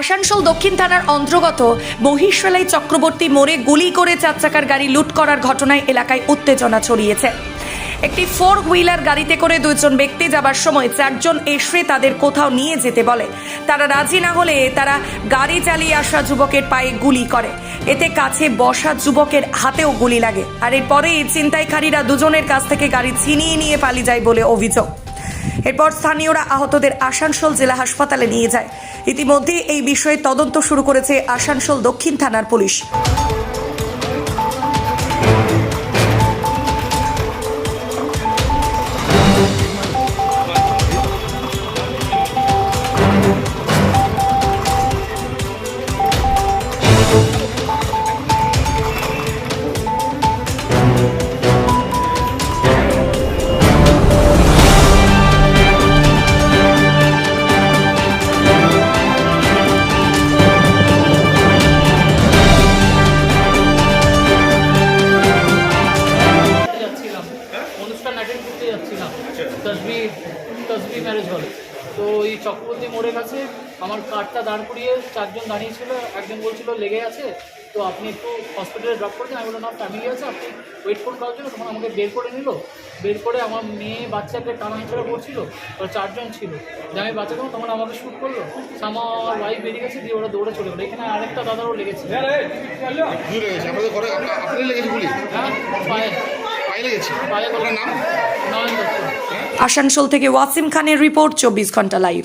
আসানসোল দক্ষিণ থানার অন্তর্গত মহিষালাই চক্রবর্তী মোড়ে গুলি করে চার চাকার গাড়ি লুট করার ঘটনায় এলাকায় উত্তেজনা ছড়িয়েছে। একটি ফোর হুইলার গাড়িতে করে দুজন ব্যক্তি যাবার সময় চারজন এসে তাদের কোথাও নিয়ে যেতে বলে। তারা রাজি না হলে তারা গাড়ি চালিয়ে আসা যুবকের পায়ে গুলি করে। এতে কাছে বসা যুবকের হাতেও গুলি লাগে। আর এরপরেই ছিনতাইকারীরা দুজনের কাছ থেকে গাড়ি ছিনিয়ে নিয়ে পালিয়ে যায় বলে অভিযোগ। এরপর স্থানীয়রা আহতদের আসানসোল জেলা হাসপাতালে নিয়ে যায়। ইতিমধ্যে এই বিষয়ে তদন্ত শুরু করেছে আসানসোল দক্ষিণ থানার পুলিশ। অ্যাটেন্ড করতে যাচ্ছিলাম। তসবি তসবি ম্যারেজ হলে। তো এই চক্রবর্তী মোড়ের কাছে আমার কার্ডটা দাঁড় করিয়ে চারজন দাঁড়িয়েছিল একজন বলছিল লেগে আছে তো আপনি একটু হসপিটালে ড্রপ করছেন আমি বললাম না ফ্যামিলি আছে আপনি ওয়েট করুন কারোর জন্য তখন আমাকে বের করে নিল। বের করে আমার মেয়ে বাচ্চাকে টানা হিঁচড়া করছিল তো চারজন ছিল। যে আমি বাচ্চা তখন তখন আমাকে শ্যুট করল আমার ওয়াইফ বেরিয়ে গেছে দিয়ে ওরা দৌড়ে চলে গেলো। এখানে আরেকটা দাদারও লেগেছে। হ্যাঁ পায়ে। আসানসোল থেকে ওয়াসিম খানের রিপোর্ট চব্বিশ ঘণ্টা live